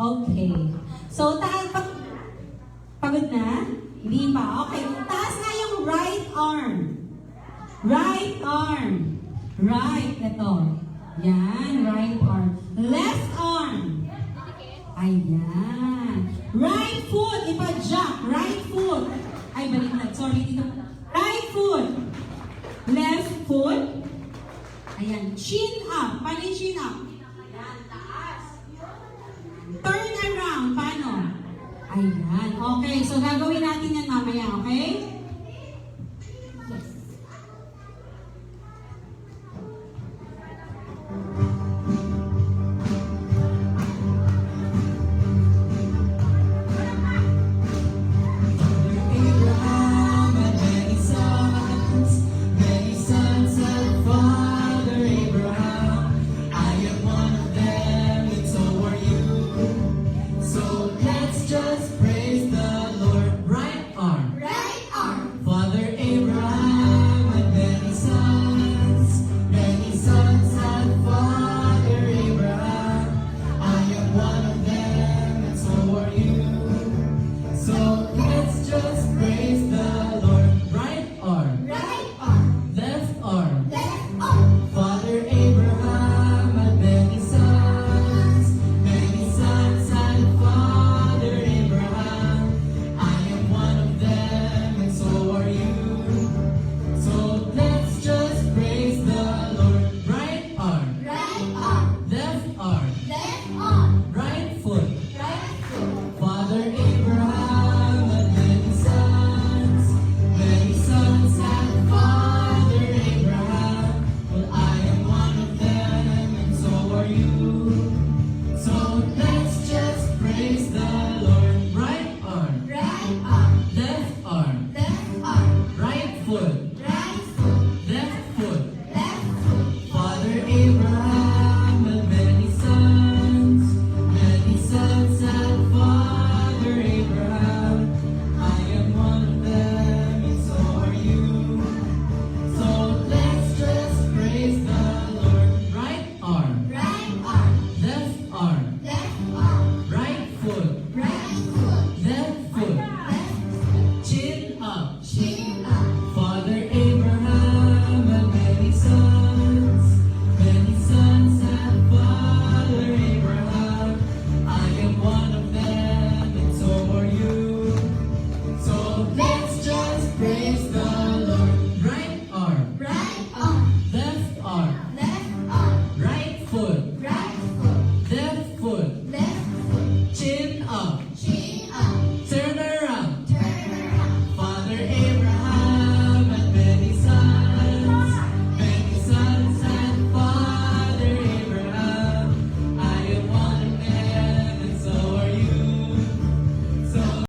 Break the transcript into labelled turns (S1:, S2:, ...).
S1: Okay. So, taas, pag, pagod na? Hindi pa. Okay. Taas nga yung right arm. Right arm. Right. Ito. Yan. Right arm. Left arm. Ayan. Right foot. Ipa-jump. Right foot. Ay, balik na. Sorry. Dito. Right foot. Left foot. Ayan. Chin up. Paano chin up? Ayan. Taas. Ayan. Okay. So, gagawin natin yan mamaya. Okay?